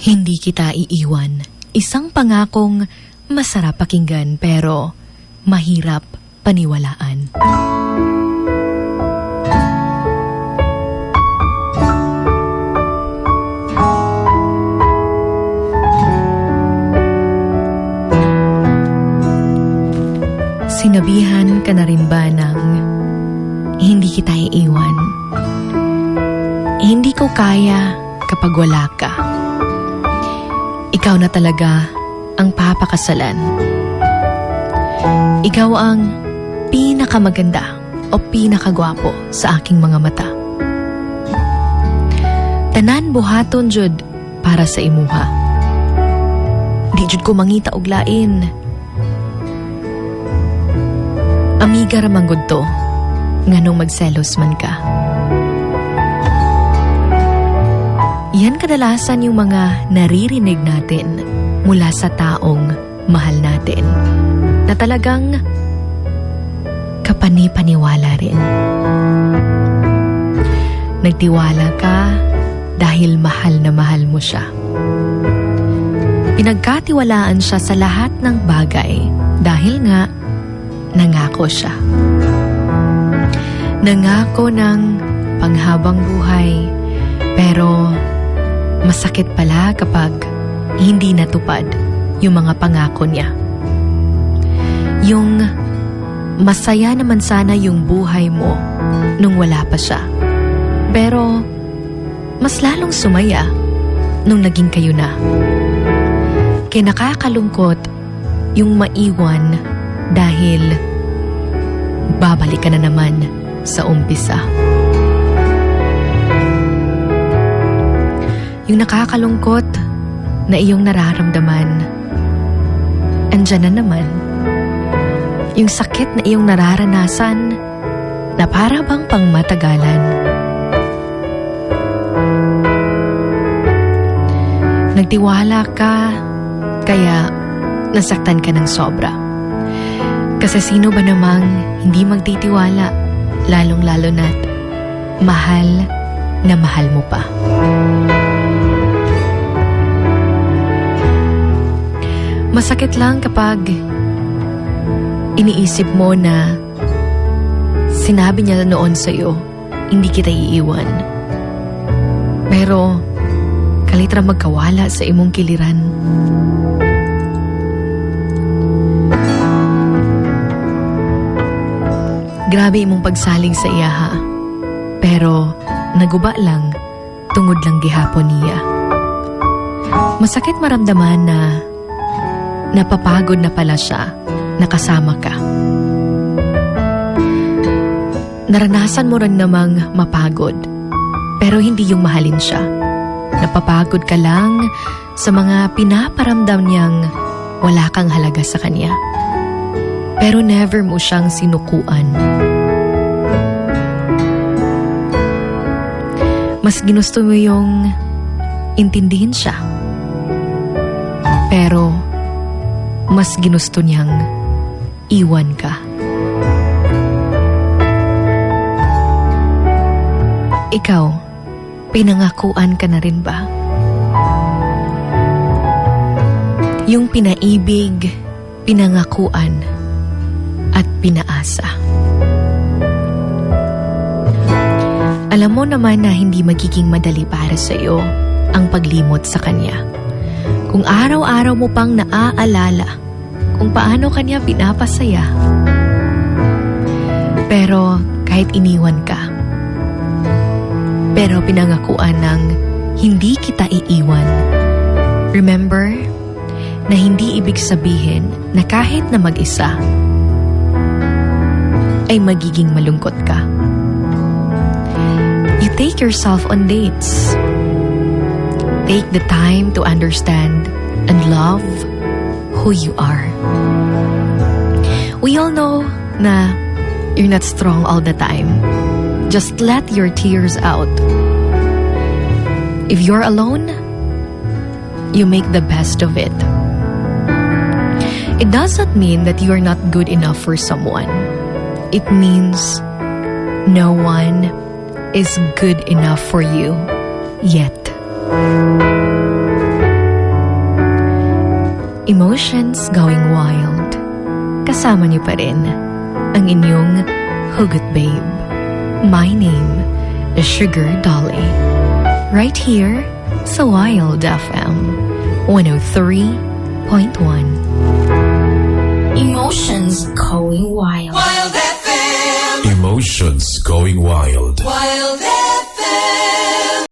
Hindi kita iiwan. Isang pangakong masarap pakinggan pero mahirap paniwalaan. Sinabihan ka na rin ba ng hindi kita iiwan? Hindi ko kaya kapag wala ka. Ikaw na talaga ang papakasalan. Ikaw ang pinakamaganda o pinakagwapo sa aking mga mata. Tanan buhaton jud para sa imuha. Di jud ko mangita og lain. Amiga ramanggod to, nganong magselos man ka. Yan kadalasan yung mga naririnig natin mula sa taong mahal natin na talagang kapani-paniwala rin. Nagtiwala ka dahil mahal na mahal mo siya. Pinagkatiwalaan siya sa lahat ng bagay dahil nga nangako siya. Nangako ng panghabang buhay pero masakit pala kapag hindi natupad yung mga pangako niya. Yung masaya naman sana yung buhay mo nung wala pa siya. Pero mas lalong sumaya nung naging kayo na. Kaya nakakalungkot yung maiwan dahil babalik ka na naman sa umpisa. Yung nakakalungkot na iyong nararamdaman, andyan na naman. Yung sakit na iyong nararanasan na para bang pangmatagalan. Nagtiwala ka, kaya nasaktan ka ng sobra. Kasi sino ba namang hindi magtitiwala, lalong-lalo na't mahal na mahal mo pa. Masakit lang kapag iniisip mo na sinabi niya noon sa'yo, hindi kita iiwan. Pero kalitra magkawala sa imong kiliran. Grabe imong pagsalig sa iya. Pero naguba lang tungod lang gihapon niya. Masakit maramdaman na napapagod na pala siya nakasama ka. Naranasan mo rin namang mapagod pero hindi yung mahalin siya. Napapagod ka lang sa mga pinaparamdam niyang wala kang halaga sa kanya. Pero never mo siyang sinukuan. Mas ginusto mo yung intindihin siya. Pero mas ginusto niyang iwan ka. Ikaw, pinangakuan ka na rin ba? Yung pinaibig, pinangakuan, at pinaasa. Alam mo naman na hindi magiging madali para sa iyo ang paglimot sa kanya. Kung araw-araw mo pang naaalala kung paano kanya pinapasaya. Pero kahit iniwan ka, pero pinangakuan ng hindi kita iiwan. Remember na hindi ibig sabihin na kahit na mag-isa, ay magiging malungkot ka. You take yourself on dates. Take the time to understand and love who you are. We all know na you're not strong all the time. Just let your tears out. If you're alone, you make the best of it. It does not mean that you're not good enough for someone. It means no one is good enough for you yet. Emotions going wild. Kasama niyo pa rin ang inyong Hugot Babe. My name is Sugar Dolly. Right here sa Wild FM 103.1. Emotions going wild. Emotions going wild. Wild